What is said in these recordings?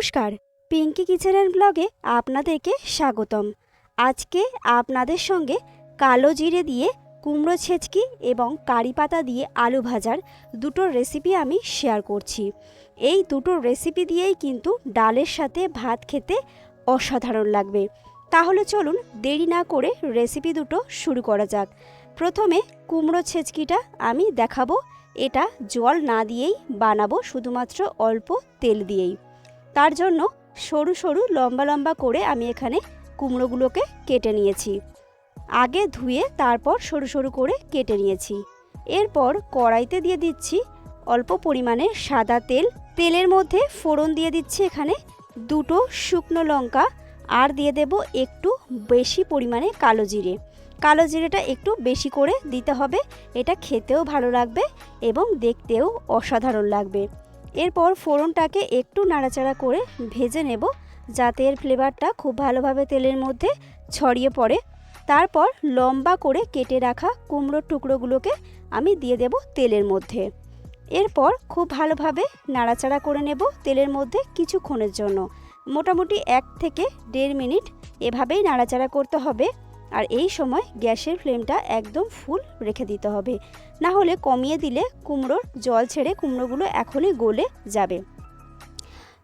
নমস্কার। পিঙ্কি কিচেনের ব্লগে আপনাদেরকে স্বাগতম। আজকে আপনাদের সঙ্গে কালো জিরে দিয়ে কুমড়ো ছেচকি এবং কারি পাতা দিয়ে আলু ভাজার দুটো রেসিপি আমি শেয়ার করছি। এই দুটো রেসিপি দিয়েই কিন্তু ডালের সাথে ভাত খেতে অসাধারণ লাগবে। তাহলে চলুন দেরি না করে রেসিপি দুটো শুরু করা যাক। প্রথমে কুমড়ো ছেচকিটা আমি দেখাবো। এটা জল না দিয়েই বানাবো শুধুমাত্র অল্প তেল দিয়েই। তার জন্য সরু সরু লম্বা লম্বা করে আমি এখানে কুমড়োগুলোকে কেটে নিয়েছি। আগে ধুয়ে তারপর সরু সরু করে কেটে নিয়েছি। এরপর কড়াইতে দিয়ে দিচ্ছি অল্প পরিমাণে সাদা তেল। তেলের মধ্যে ফোড়ন দিয়ে দিচ্ছি এখানে দুটো শুকনো লঙ্কা আর দিয়ে দেব একটু বেশি পরিমাণে কালো জিরে। কালো জিরেটা একটু বেশি করে দিতে হবে। এটা খেতেও ভালো লাগবে এবং দেখতেও অসাধারণ লাগবে। এরপর ফোড়নটাকে একটু নাড়াচাড়া করে ভেজে নেব যাতে এর ফ্লেভারটা খুব ভালোভাবে তেলের মধ্যে ছড়িয়ে পড়ে। তারপর লম্বা করে কেটে রাখা কুমড়োর টুকরোগুলোকে আমি দিয়ে দেব তেলের মধ্যে। এরপর খুব ভালোভাবে নাড়াচাড়া করে নেব তেলের মধ্যে কিছুক্ষণের জন্য। মোটামুটি এক থেকে দেড় মিনিট এভাবেই নাড়াচাড়া করতে হবে। আর এই সময় গ্যাসের ফ্লেমটা একদম ফুল রেখে দিতে হবে। না হলে কমিয়ে দিলে কুমড়োর জল ছেড়ে কুমড়োগুলো এখনই গলে যাবে।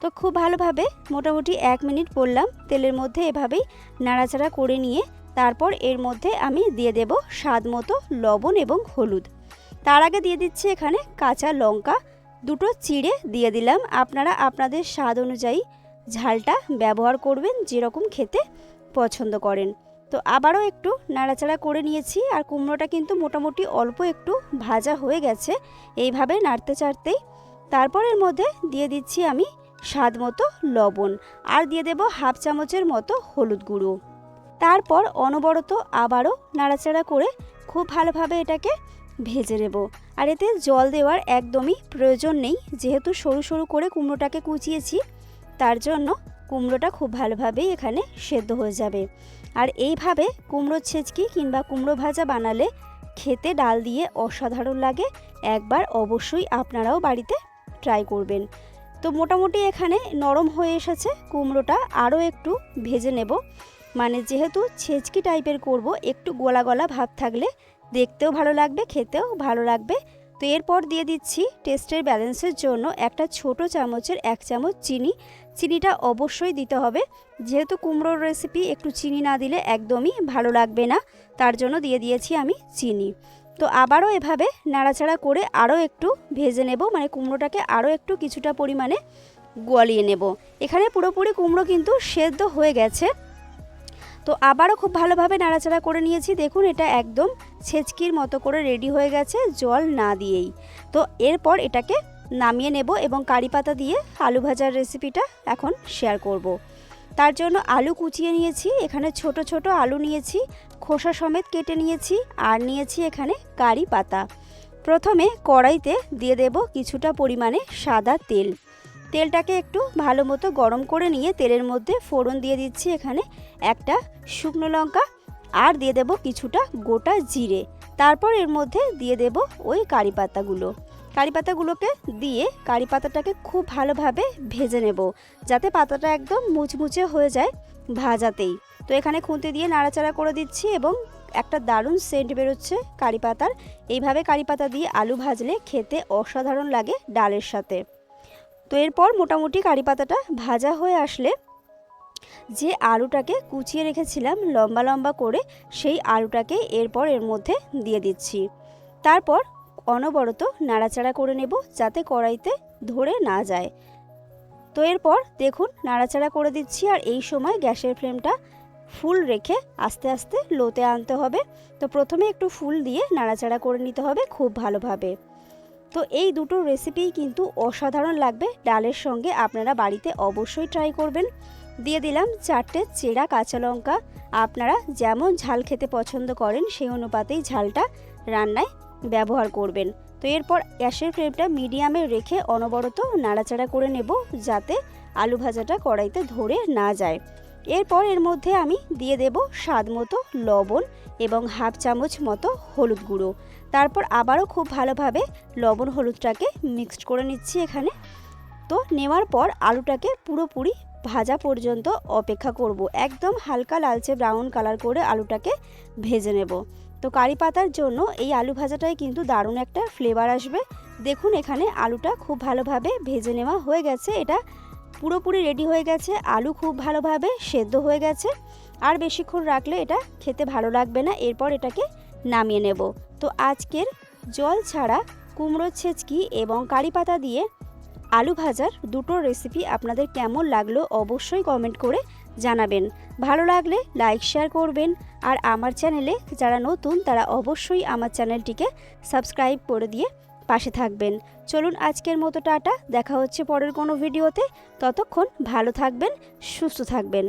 তো খুব ভালোভাবে মোটামুটি এক মিনিট পড়লাম তেলের মধ্যে এভাবেই নাড়াচাড়া করে নিয়ে তারপর এর মধ্যে আমি দিয়ে দেব স্বাদ মতো লবণ এবং হলুদ। তার আগে দিয়ে দিচ্ছি এখানে কাঁচা লঙ্কা, দুটো চিড়ে দিয়ে দিলাম। আপনারা আপনাদের স্বাদ অনুযায়ী ঝালটা ব্যবহার করবেন, যেরকম খেতে পছন্দ করেন। তো আবারও একটু নাড়াচাড়া করে নিয়েছি আর কুমড়োটা কিন্তু মোটামুটি অল্প একটু ভাজা হয়ে গেছে, এইভাবে নাড়তে চাড়তেই। তারপর এর মধ্যে দিয়ে দিচ্ছি আমি স্বাদ মতো লবণ আর দিয়ে দেব হাফ চামচের মতো হলুদ গুঁড়ো। তারপর অনবরত আবারও নাড়াচাড়া করে খুব ভালোভাবে এটাকে ভেজে নেব। আর এতে জল দেওয়ার একদমই প্রয়োজন নেই, যেহেতু সরু সরু করে কুমড়োটাকে কুচিয়েছি, তার জন্য কুমড়োটা খুব ভালোভাবেই এখানে সেদ্ধ হয়ে যাবে। আর এইভাবে কুমড়ো ছেঁচকি কিংবা কুমড়ো ভাজা বানালে খেতে ডাল দিয়ে অসাধারণ লাগে। একবার অবশ্যই আপনারাও বাড়িতে ট্রাই করবেন। তো মোটামুটি এখানে নরম হয়ে এসেছে কুমড়োটা। আরও একটু ভেজে নেব। মানে যেহেতু ছেঁচকি টাইপের করব, একটু গলা গলা ভাব থাকলে দেখতেও ভালো লাগবে, খেতেও ভালো লাগবে। তো এরপর দিয়ে দিচ্ছি টেস্টের ব্যালেন্সের জন্য একটা ছোট চামচের এক চামচ চিনি। চিনিটা অবশ্যই দিতে হবে। যেহেতু কুমড়োর রেসিপি একটু চিনি না দিলে একদমই ভালো লাগবে না, তার জন্য দিয়ে দিয়েছি আমি চিনি। তো আবারও এভাবে নাড়াচাড়া করে আরও একটু ভেজে নেব মানে কুমড়োটাকে আরও একটু কিছুটা পরিমাণে গলিয়ে নেব। এখানে পুরোপুরি কুমড়ো কিন্তু সেদ্ধ হয়ে গেছে। তো আবারও খুব ভালোভাবে নাড়াচাড়া করে নিয়েছি। দেখুন, এটা একদম ছেচকির মতো করে রেডি হয়ে গেছে, জল না দিয়েই। তো এরপর এটাকে নামিয়ে নেব এবং কারি পাতা দিয়ে আলু ভাজার রেসিপিটা এখন শেয়ার করব। তার জন্য আলু কুচিয়ে নিয়েছি, এখানে ছোট ছোট আলু নিয়েছি, খোসা সমেত কেটে নিয়েছি আর নিয়েছি এখানে কারি পাতা। প্রথমে কড়াইতে দিয়ে দেব কিছুটা পরিমাণে সাদা তেল। তেলটাকে একটু ভালো মতো গরম করে নিয়ে তেলের মধ্যে ফোড়ন দিয়ে দিচ্ছি এখানে একটা শুকনো লঙ্কা আর দিয়ে দেব কিছুটা গোটা জিরে। তারপর এর মধ্যে দিয়ে দেব ওই কারি পাতাগুলো। কারি পাতাগুলোকে দিয়ে কারি পাতাটাকে খুব ভালোভাবে ভেজে নেব যাতে পাতাটা একদম মুচমুচে হয়ে যায় ভাজাতেই। তো এখানে খুঁতে দিয়ে নাড়াচাড়া করে দিচ্ছি এবং একটা দারুণ সেন্ট বেরোচ্ছে কারি পাতার। এইভাবে কারি পাতা দিয়ে আলু ভাজলে খেতে অসাধারণ লাগে ডালের সাথে। তো এরপর মোটামুটি কারি পাতাটা ভাজা হয়ে আসলে যে আলুটাকে কুচিয়ে রেখেছিলাম লম্বা লম্বা করে, সেই আলুটাকে এরপর এর মধ্যে দিয়ে দিচ্ছি। তারপর অনবরত নাড়াচাড়া করে নেব যাতে কড়াইতে ধরে না যায়। তো এরপর দেখুন নাড়াচাড়া করে দিচ্ছি আর এই সময় গ্যাসের ফ্লেমটা ফুল রেখে আস্তে আস্তে লোতে আনতে হবে। তো প্রথমে একটু ফুল দিয়ে নাড়াচাড়া করে নিতে হবে খুব ভালোভাবে। তো এই দুটো রেসিপিই কিন্তু অসাধারণ লাগবে। ডালের সঙ্গে আপনারা বাড়িতে অবশ্যই ট্রাই করবেন। দিয়ে দিলাম চারটে চেরা কাঁচা লঙ্কা। আপনারা যেমন ঝাল খেতে পছন্দ করেন, সেই অনুপাতেই ঝালটা রান্নায় ব্যবহার করবেন। তো এরপর গ্যাসের ফ্লেমটা মিডিয়ামে রেখে অনবরত নাড়াচাড়া করে নেব, যাতে আলু ভাজাটা কড়াইতে ধরে না যায়। এরপর এর মধ্যে আমি দিয়ে দেব স্বাদ মতো লবণ এবং হাফ চামচ মতো হলুদ গুঁড়ো। তারপর আবারও খুব ভালোভাবে লবণ হলুদটাকে মিক্সড করে নিচ্ছি এখানে। তো নেওয়ার পর আলুটাকে পুরোপুরি ভাজা পর্যন্ত অপেক্ষা করব। একদম হালকা লালচে ব্রাউন কালার করে আলুটাকে ভেজে নেব। তো কারি পাতার জন্য এই আলু ভাজাটাই কিন্তু দারুণ একটা ফ্লেভার আসবে। দেখুন এখানে আলুটা খুব ভালোভাবে ভেজে নেওয়া হয়ে গেছে। এটা পুরোপুরি রেডি হয়ে গেছে। আলু খুব ভালোভাবে সেদ্ধ হয়ে গেছে। আর বেশিক্ষণ রাখলে এটা খেতে ভালো লাগবে না। এরপর এটাকে নামিয়ে নেব। তো আজকের জল ছাড়া কুমড়োর ছেচকি এবং কারি পাতা দিয়ে আলু ভাজার দুটো রেসিপি আপনাদের কেমন লাগল অবশ্যই কমেন্ট করে জানাবেন। ভালো লাগলে লাইক শেয়ার করবেন আর আমার চ্যানেলে যারা নতুন তারা অবশ্যই আমার চ্যানেলটিকে সাবস্ক্রাইব করে দিয়ে পাশে থাকবেন। চলুন আজকের মতো টাটা, দেখা হচ্ছে পরের কোনো ভিডিওতে ততক্ষণ ভালো থাকবেন, সুস্থ থাকবেন।